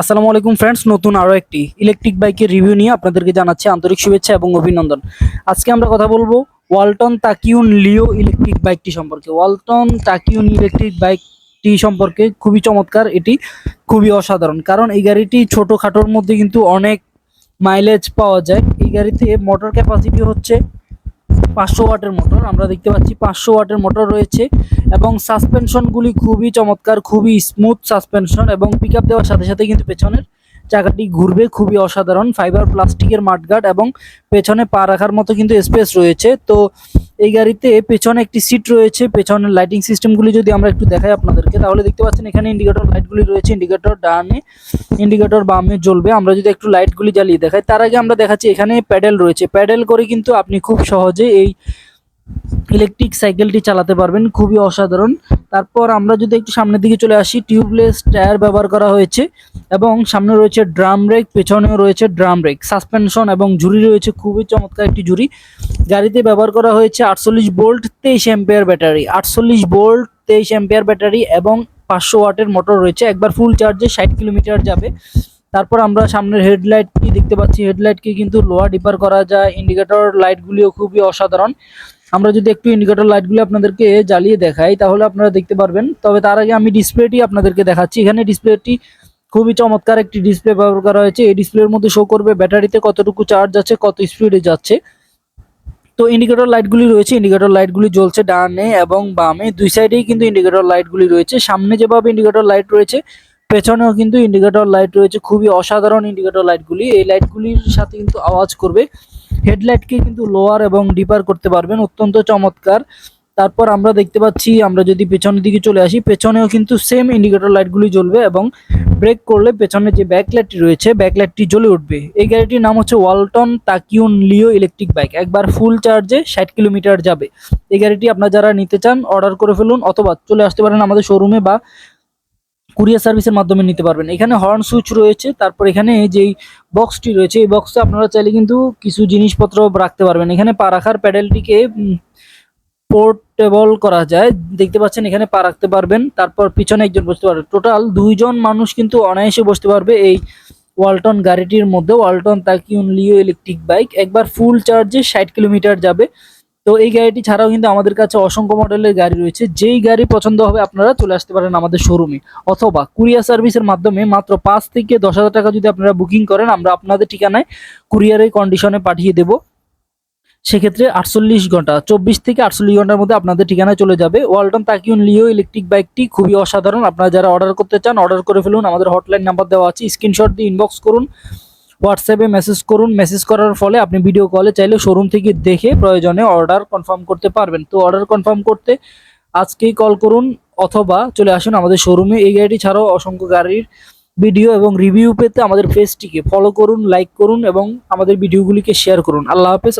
আসসালামু আলাইকুম ফ্রেন্ডস নতুন আরও একটি ইলেকট্রিক বাইকের রিভিউ নিয়ে আপনাদেরকে জানাচ্ছি আন্তরিক শুভেচ্ছা এবং অভিনন্দন। আজকে আমরা কথা বলব ওয়ালটন তাকিউন লিও ইলেকট্রিক বাইকটি সম্পর্কে। ওয়ালটন তাকিউন ইলেকট্রিক বাইকটি সম্পর্কে খুবই চমৎকার, এটি খুবই অসাধারণ। কারণ এই গাড়িটি ছোটোখাটোর মধ্যে কিন্তু অনেক মাইলেজ পাওয়া যায়। এই গাড়িতে মোটর ক্যাপাসিটি হচ্ছে পাঁচশো ওয়াটের মোটর। আমরা দেখতে পাচ্ছি পাঁচশো ওয়াটের মোটর রয়েছে এবং সাসপেনশনগুলি খুবই চমৎকার, খুবই স্মুথ সাসপেনশন এবং পিক দেওয়ার সাথে সাথে কিন্তু পেছনের চাকাটি ঘুরবে খুবই অসাধারণ ফাইবার প্লাস্টিকের মাঠগার্ড এবং পেছনে পা রাখার মতো কিন্তু স্পেস রয়েছে। তো এই গাড়িতে পেছনে একটি সিট রয়েছে, পেছনের লাইটিং সিস্টেমগুলি যদি আমরা একটু দেখাই আপনাদেরকে, তাহলে দেখতে পাচ্ছেন এখানে ইন্ডিকেটর লাইটগুলি রয়েছে ইন্ডিকেটর ডানে ইন্ডিকেটর বামে জ্বলবে। আমরা যদি একটু লাইটগুলি জ্বালিয়ে দেখাই, তার আগে আমরা দেখাচ্ছি এখানে প্যাডেল রয়েছে। প্যাডেল করে কিন্তু আপনি খুব সহজে এই ইলেকট্রিক সাইকেলটি চালাতে পারবেন, খুবই অসাধারণ। তারপর আমরা যদি একটু সামনের দিকে চলে আসি টিউবলেস টায়ার ব্যবহার করা হয়েছে এবং সামনে রয়েছে ড্রাম ব্রেক পেছনেও রয়েছে ড্রাম ব্রেক সাসপেনশন এবং ঝুড়ি রয়েছে, খুবই চমৎকার একটি ঝুড়ি। গাড়িতে ব্যবহার করা হয়েছে আটচল্লিশ বোল্ট, তেইশ এম্পিয়ার ব্যাটারি আটচল্লিশ বোল্ট, তেইশ এম্পিয়ার ব্যাটারি এবং পাঁচশো ওয়াটের মোটর রয়েছে। একবার ফুল চার্জে ষাট কিলোমিটার যাবে। তারপর আমরা সামনের হেডলাইটটি দেখতে পাচ্ছি। হেডলাইটকে কিন্তু লোয়ার ডিপার করা যায়। ইন্ডিকেটর লাইটগুলিও খুবই অসাধারণ। আমরা যদি একটু ইন্ডিকেটর লাইটগুলি আপনাদেরকে জ্বালিয়ে দেখাই, তাহলে আপনারা দেখতে পারবেন। তবে তার আগে আমি ডিসপ্লেটি আপনাদেরকে দেখাচ্ছি। এখানে ডিসপ্লেটি খুবই চমৎকার একটি ডিসপ্লে ব্যবহার করা হয়েছে। এই ডিসপ্লের মধ্যে শো করবে ব্যাটারিতে কতটুকু চার্জ আছে, কত স্পিডে যাচ্ছে। তো ইন্ডিকেটর লাইটগুলি রয়েছে। ইন্ডিকেটর লাইটগুলি জ্বলছে ডানে এবং বামে। দুই সাইডেই কিন্তু ইন্ডিকেটর লাইটগুলি রয়েছে। সামনে যেভাবে ইন্ডিকেটর লাইট রয়েছে, পেছনেও কিন্তু ইন্ডিকেটর লাইট রয়েছে। খুবই অসাধারণ ইন্ডিকেটর লাইটগুলি এই লাইটগুলির সাথে কিন্তু আওয়াজ করবে। হেডলাইটকে কিন্তু লোয়ার এবং ডিপার করতে পারবেন, অত্যন্ত চমৎকার। তারপর আমরা দেখতে পাচ্ছি, আমরা যদি পেছনের দিকে চলে আসি, পেছনেও কিন্তু সেম ইন্ডিকেটর লাইটগুলি জ্বলবে এবং ব্রেক করলে পেছনে যে ব্যাকলাইটটি রয়েছে ব্যাকলাইটটি জ্বলে উঠবে। এই গাড়িটির নাম হচ্ছে Walton Takyon Leo electric bike একবার ফুল চার্জে ষাট কিলোমিটার যাবে। এই গাড়িটি আপনারা যারা নিতে চান অর্ডার করে ফেলুন অথবা চলে আসতে পারেন আমাদের শোরুমে বা কুরিয়ার সার্ভিসের মাধ্যমে নিতে পারবেন। এখানে হর্ন সুইচ রয়েছে, তারপর এখানে যেই বক্সটি রয়েছে, এই বক্সে আপনারা চাইলে কিন্তু কিছু জিনিসপত্র রাখতে পারবেন। এখানে পা রাখার প্যাডেলটিকে পোর্টেবল করা যায়। দেখতে পাচ্ছেন এখানে পা রাখতে পারবেন, তারপর পিছনে একজন বসতে পারবে। টোটাল দুইজন মানুষ কিন্তু অনায়াসে বসতে পারবে এই ওয়ালটন গাড়িটির মধ্যে। Walton Takyon Leo electric bike একবার ফুল চার্জে ষাট কিলোমিটার যাবে। তো এই গাড়িটি ছাড়াও কিন্তু আমাদের কাছে অসংখ্য মডেলের গাড়ি রয়েছে। যেই গাড়ি পছন্দ হবে আপনারা চলে আসতে পারেন আমাদের শোরুমে অথবা কুরিয়ার সার্ভিসের মাধ্যমে মাত্র পাঁচ থেকে দশ হাজার টাকা যদি আপনারা বুকিং করেন, আমরা আপনাদের ঠিকানায় কুরিয়ারের কন্ডিশনে পাঠিয়ে দেব। সেক্ষেত্রে আটচল্লিশ ঘণ্টা, চব্বিশ থেকে আটচল্লিশ ঘণ্টার মধ্যে আপনাদের ঠিকানায় চলে যাবে। ওয়ালটন তাকিউন লিও ইলেকট্রিক বাইকটি খুবই অসাধারণ। আপনারা যারা অর্ডার করতে চান অর্ডার করে ফেলুন। আমাদের হটলাইন নাম্বার দেওয়া আছে। স্ক্রিনশট দিয়ে ইনবক্স করুন। হোয়াটসঅ্যাপে মেসেজ করুন। মেসেজ করার ফলে আপনি ভিডিও কলে চাইলে শোরুম থেকে দেখে প্রয়োজনে অর্ডার কনফার্ম করতে পারবেন। তো অর্ডার কনফার্ম করতে আজকেই কল করুন অথবা চলে আসুন আমাদের শোরুমে এই গাড়িটি ছাড়াও অসংখ্য গাড়ির ভিডিও এবং রিভিউ পেতে আমাদের ফেসটিকে ফলো করুন লাইক করুন এবং আমাদের ভিডিওগুলিকে শেয়ার করুন। আল্লাহ হাফেজ